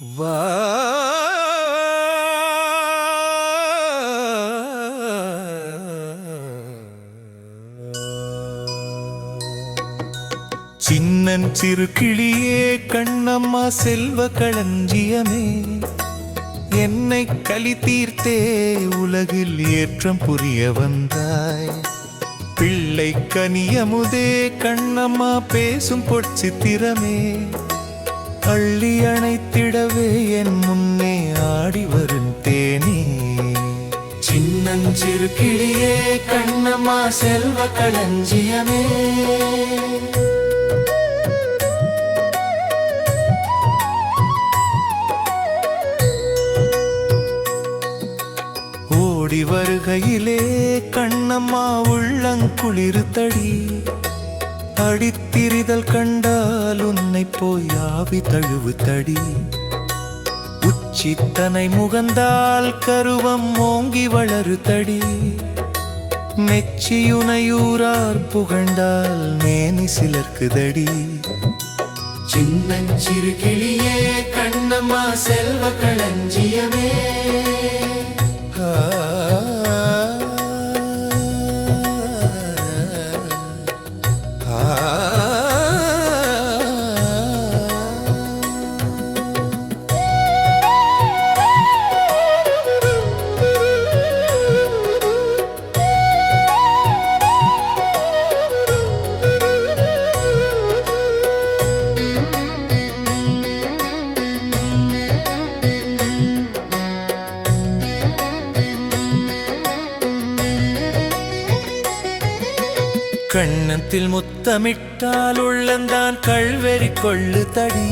வா. சின்னஞ்சிறு கிளியே கண்ணம்மா செல்வ களஞ்சியமே. என்னை களி தீர்த்தே உலகில் ஏற்றம் புரிய வந்தாய். பிள்ளை கனியமுதே கண்ணம்மா பேசும் பொற்சித்திரமே. அள்ளி அணைத்திடவே என் முன்னே ஆடி வரும் தேனே. சின்னஞ்சிறு கிளியே கண்ணம்மா செல்வ களஞ்சியமே. ஓடி வருகையிலே கண்ணம்மா உள்ளங்குளிருத்தடி அடித்திரிதல் கண்டால் உன்னை போய் ஆவி தழுவு தடி. உச்சித்தனை முகந்தால் கருவம் ஓங்கி வளரு தடி. நெச்சியுனையூரார் புகழ்ந்தால் மேனி சிலர்க்குதடி சின்னஞ்சிறு கிளியே கண்ணம்மா செல்வ களஞ்சியமே கண்ணத்தில் முத்தமிட்டால் உள்ளந்தான் கழ்வெறி கொள்ளு தடி.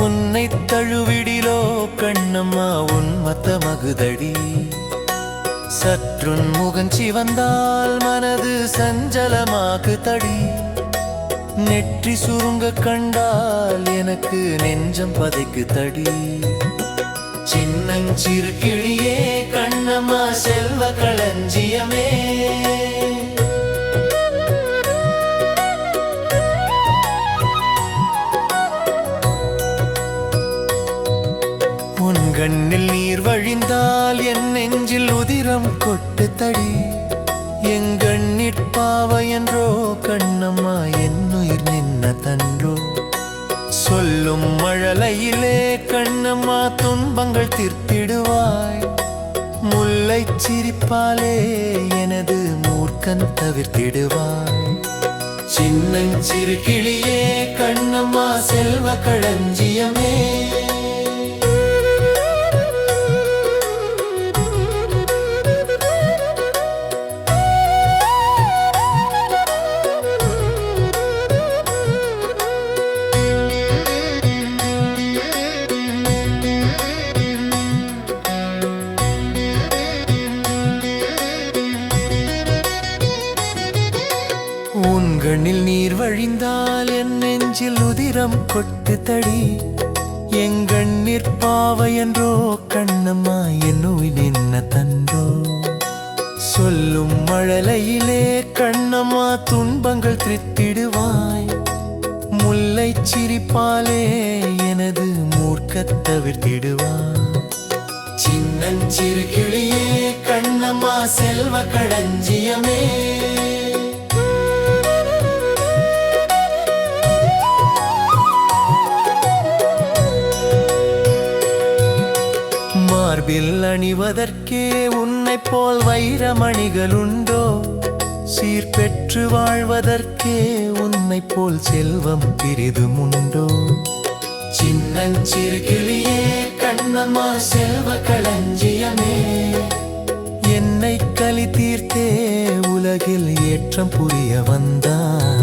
உன்னை தழுவிடிலோ கண்ணம்மா உன்மத்த மகுதடி சற்றுன் முகஞ்சி வந்தால் மனது சஞ்சலமாகு தடி. நெற்றி சுருங்க கண்டால் எனக்கு நெஞ்சம் பதைக்கு தடி. சின்னஞ்சிறு கிளியே கண்ணம்மா செல்வ களஞ்சியமே. கண்ணில் நீர் வழிந்தால் என் நெஞ்சில் உதிரம் கொட்டு தடி. எங்கண்ணிற்பாவ என்றோ கண்ணம்மா என்னுயிர் நின்ன தன்றோ. சொல்லும் மழலையிலே கண்ணம்மா துன்பங்கள் தீர்த்திடுவாய். முல்லை சிரிப்பாலே எனது மூர்க்கன் தவிர்த்திடுவாய். சின்னஞ்சிறு கிளியே கண்ணம்மா செல்வ களஞ்சியமே. கண்ணில் நீர் வழிந்தால் என் நெஞ்சில் உதிரம் கொட்டு தடி. எங்கண்ணீர் பாவை என்றோ கண்ணம்மா என் நோய் நின்ன தன்றோ சொல்லும் மழலையிலே கண்ணம்மா துன்பங்கள் திருத்திடுவாய். முல்லை சிரிப்பாலே எனது மூர்க்க தவிர்த்திடுவாய். சின்னஞ்சிறு கிளியே கண்ணம்மா செல்வ களஞ்சியமே. அணிவதற்கே உன்னை போல் வைரமணிகளுண்டோ? சீர்பெற்று வாழ்வதற்கே உன்னை போல் செல்வம் பிரிதுமுண்டோ? சின்னஞ்சிறு கிளியே கண்ணம்மா செல்வ களஞ்சியமே என்னை களி தீர்த்தே உலகில் ஏற்றம் புரிய வந்தான்.